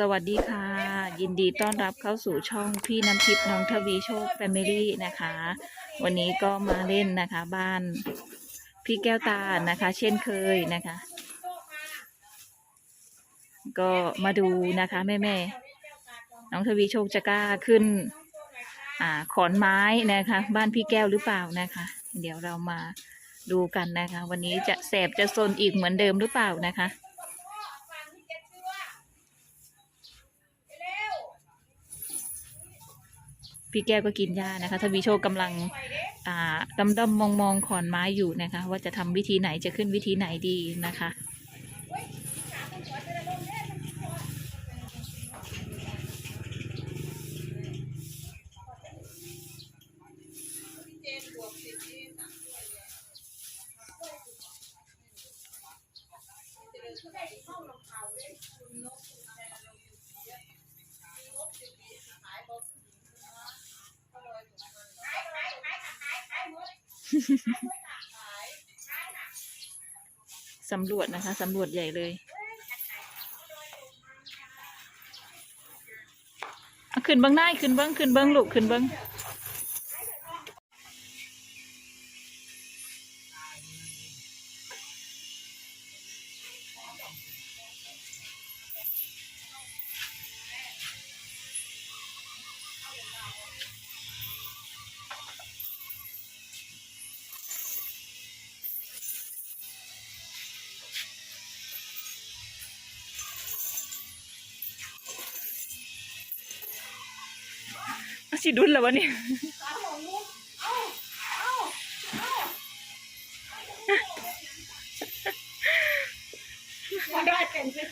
สวัสดีค่ะ ยินดีต้อนรับเข้าสู่ช่องพี่น้ำทิพย์น้องทวีโชคแฟมิลี่นะคะ วันนี้ก็มาเล่นนะคะ บ้านพี่แก้วตานะคะ เช่นเคยนะคะ ก็มาดูนะคะแม่แม่น้องทวีโชคจะกล้าขึ้น อ่าขอนไม้นะคะ บ้านพี่แก้วหรือเปล่านะคะ เดี๋ยวเรามาดูกันนะคะ วันนี้จะแสบจะซนอีกเหมือนเดิมหรือเปล่านะคะ พี่แก้วก็กินหญ้านะคะทวีโชคกำลังอ่าดำดำมองมองๆขอนไม้อยู่นะคะ ว่าจะทำวิธีไหนจะขึ้นวิธีไหนดีนะคะ สำรวจนะคะสำรวจใหญ่เลยเอาขึ้นเบิ้งได้ขึ้นเบิ้งขึ้นเบิ้งลูกขึ้นเบิ้ง เอาสิดุนแล้ววะเนี่ยมาได้เป็นเพื่อน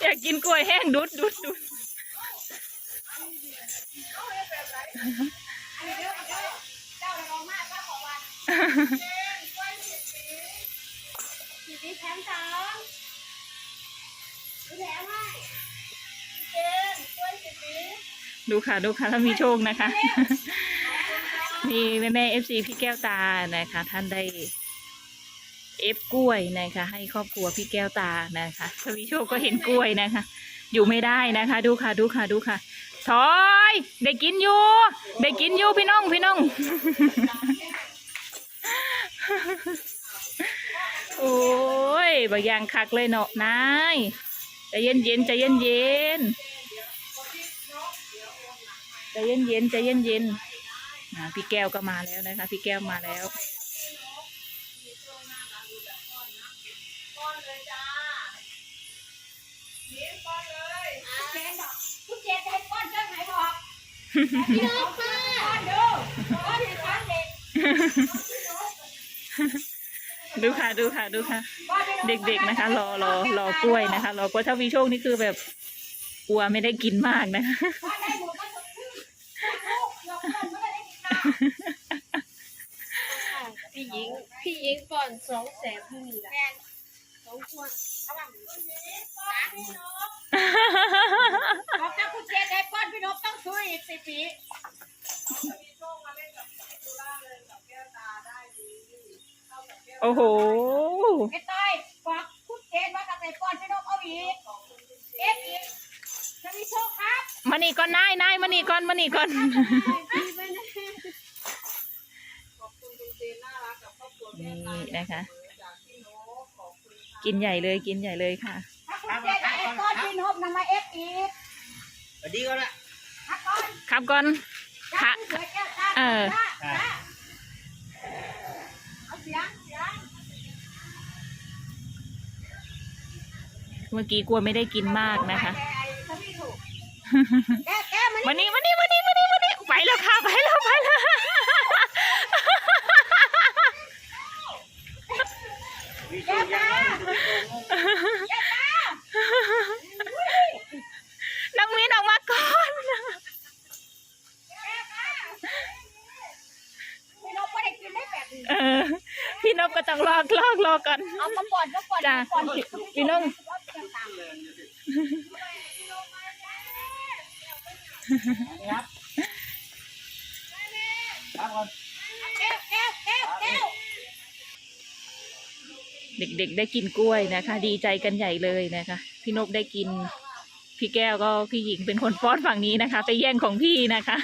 อยากกินกล้วยแห้งดุดดุดดุด ค่ะดูค่ะถ้ามีโชคนะคะ มีแม่แม่เอฟซีพี่แก้วตานะคะ ท่านได้เอฟกล้วยนะคะ ให้ครอบครัวพี่แก้วตานะคะทวีโชคก็เห็นกล้วยนะคะ อยู่ไม่ได้นะคะ ดูค่ะดูค่ะดูค่ะถอยได้กินอยู่ได้กินอยู่พี่น้องพี่น้องโอ้ยบางอย่างคักเลยเนาะนายใจเย็นเย็นๆใจเย็นเย็นๆ ใจเย็นเย็นๆใจเย็นเย็นๆอ่าพี่แก้วก็มาแล้วนะคะ พี่แก้วมาแล้วก้อนเลยจ้าเลี้ยงก้อนเลยเจนบอกคุณเจนจะให้ก้อนเจ้าไหนบอกพี่น้องค่ะก้อนดูก้อนให้ก้อนเด็กดูค่ะดูค่ะดูค่ะ เด็กๆนะคะ รอรอรอกล้วยนะคะ รอกล้วยถ้าวีโชคนี่คือแบบกลัวไม่ได้กินมากนะคะ พี่หญิง พี่หญิงก่อนสองแสนพี่มีละแมนสองคนระหว่างคนนี้ก้อนพี่นกบอกถ้าคุณเจนได้ก้อนพี่นกต้องช่วยอีกสิบปีโอ้โหไอ้ต้อยบอกคุณเจนว่ากับไอ้ก้อนพี่นกเอาอีกเอฟอีกจะมีโชคครับมานี่ก่อนนายนายมานี่ก่อนมานี่ก่อน นะคะ กินใหญ่เลยกินใหญ่เลยค่ะถ้าคุณเจนได้อ้ก้อนพี่นกนำมาเอฟอีกสวัสดีก็ละถ้าก้อนครับก่อน จ้าเสือแก้วจ้าเออ จ้าจ้าเอาเสียงเสียงเมื่อกี้กลัวไม่ได้กินมากนะคะ แก้แก้มันมานี่มานี่มานี่มานี่มานี่ไปแล้วค่ะไปแล้วไปแล้ว แก้ตา น้องมิ้นออกมาก่อน พี่นกไม่ได้ พี่นกก็ต้องรอร อรอก่อนเอามาปอดมาปอดจ้ะมาปอดพี่นกครับครับก่อนแก้วแก้วแก้วแก้วเด็กๆได้กินกล้วยนะคะ ดีใจกันใหญ่เลยนะคะ พี่นกได้กิน พี่แก้วก็พี่หญิงเป็นคนป้อนฝั่งนี้นะคะ ไปแย่งของพี่นะคะ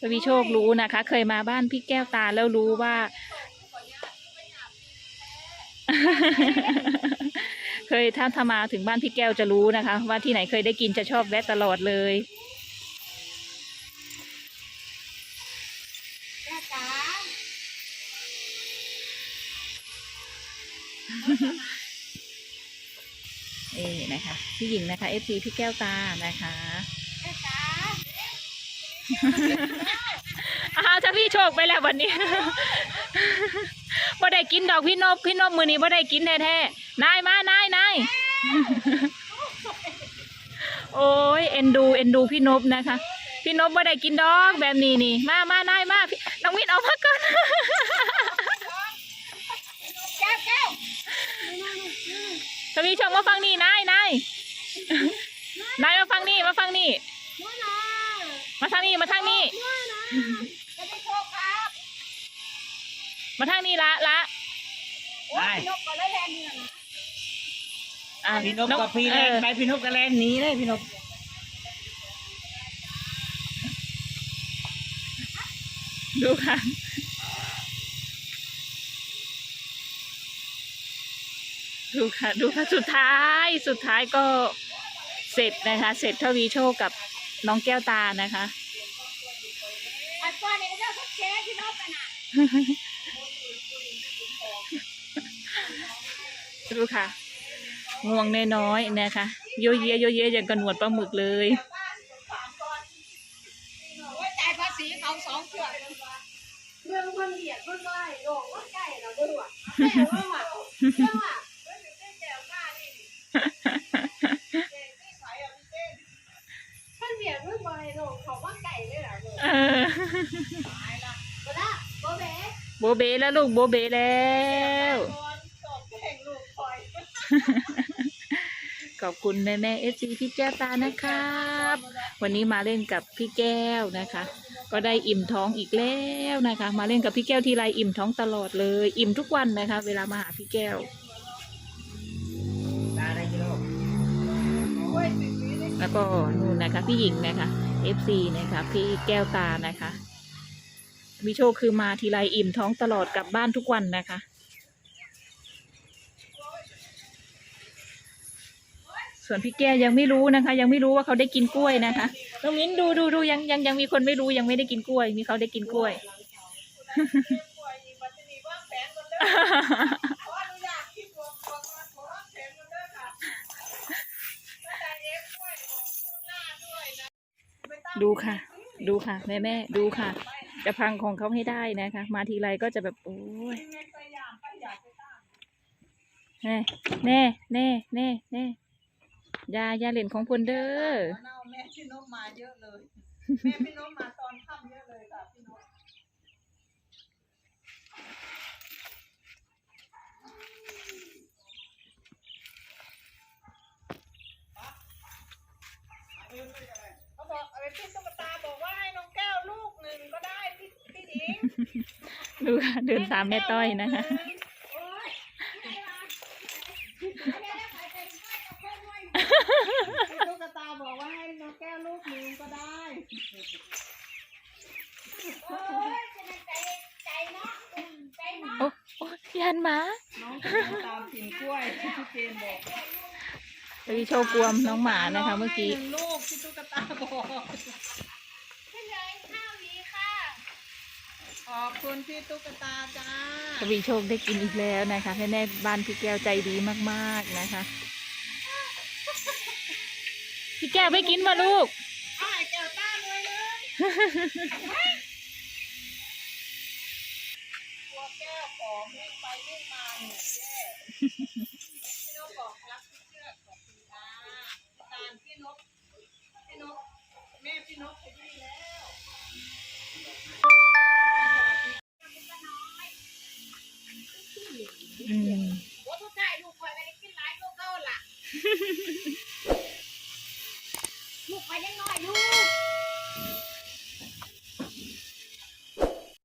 ทวีโชครู้นะคะ เคยมาบ้านพี่แก้วตาแล้วรู้ว่า เคยถ้าถ้ามาถึงบ้านพี่แก้วจะรู้นะคะ ว่าที่ไหนเคยได้กินจะชอบแวะตลอดเลยแก้วจ๋านี่นะคะ พี่หญิงนะคะ FC พี่แก้วตานะคะแก้วจ๋า อาถ้าพี่โชคไปแล้ววันนี้บ่ได้กินดอกพี่นบพี่นบมือนี้บ่ได้กินแท้ๆนายมานายนายโอ้ยเอ็นดูเอ็นดูพี่นบนะคะ พี่นบบ่ได้กินดอกแบบนี้นี่ มามานายมาน้องมินออกมาก่อนแก้วแก้วทวีชงมาฟังนี่นายนายนายมาฟังนี่มาฟังนี่ มาทางนี้มาทางนี้นู่นนะจะได้โชคครับมาทางนี้ละละโอ้ยนกก็เลยแลนนี่นะอะพี่นกกับพี่แรงเออไปพี่นกกับแรงหนีเลยพี่นกดูค่ะดูค่ะ ดูค่ะ สุดท้าย สุดท้ายก็เสร็จนะคะ เสร็จทวีโชคกับ น้องแก้วตานะคะไอ้ก้อนเนี่ยเจ้าทุกเจ๊ที่นกกันน่ะดูค่ะ งวงน้อยๆนะคะโยเยโยเยอย่างกระหนวดปลาหมึกเลยโอ้ยจ่ายภาษีเขาสองเถื่อนเรื่องคนเบียดคนไล่โลกคนไก่เราด้วยว่ะแม่ว่าว่ะ โลกเขาว่าไก่เลยเหรอลูกเออก็ได้โบเบ้โบเบแล้วลูกโบเบแล้วขอบคุณแม่แม่เอซีพี่แก้วตานะครับ วันนี้มาเล่นกับพี่แก้วนะคะ ก็ได้อิ่มท้องอีกแล้วนะคะ มาเล่นกับพี่แก้วทีไรอิ่มท้องตลอดเลย อิ่มทุกวันนะคะ เวลามาหาพี่แก้ว ตาได้กิโล แล้วก็นู่นนะคะพี่หญิงนะคะ FC นะคะพี่แก้วตานะคะมีโชคคือมาทีไรอิ่มท้องตลอดกลับบ้านทุกวันนะคะ ส่วนพี่แก้ยังไม่รู้นะคะ ยังไม่รู้ว่าเขาได้กินกล้วยนะคะน้องมิ้นดูดูดูยังยังยังมีคนไม่รู้ยังไม่ได้กินกล้วย มีเขาได้กินกล้วย ดูค่ะ ดูค่ะ แม่แม่ดูค่ะ จะพังของเขาให้ได้นะคะ มาทีไรก็จะแบบโอ้ยแน่แน่แน่แน่แน่ยายาเหรียญของพนเดอร์แม่พี่นกมาเยอะเลยแม่พี่นกมาตอนค่ำเยอะเลยค่ะพี่นก เขาบอกเออพี่ตุ๊กตาบอกว่าให้น้องแก้วลูกหนึ่งก็ได้พี่พี่หญิง ดูค่ะเดินตามแม่ต้อยนะคะโอ้ยไม่ได้ละไม่ได้ละใครเป็นใครกับเพื่อนด้วยพี่ตุ๊กตาบอกว่าให้น้องแก้วลูกหนึ่งก็ได้โอ้ยจะเป็นใจใจเนาะใจเนาะโอ้โอ้ยันหมาน้องจะตามกินกล้วยที่พี่เจนบอกพี่โชว์กวมน้องหมานะคะเมื่อกี้ให้หนึ่งลูกพี่ตุ๊กตาบอก ขึ้นเลยข้าวนี้ค่ะ ขอบคุณพี่ตุ๊กตาจ้าทวีโชคได้กินอีกแล้วนะคะแม่แม่บ้านพี่แก้วใจดีมากๆนะคะ พี่แก้วไม่กินมาลูกเอาให้แก้วตาด้วยเลยตัวแก้วของวิ่งไปวิ่งมาเนี่ยแย่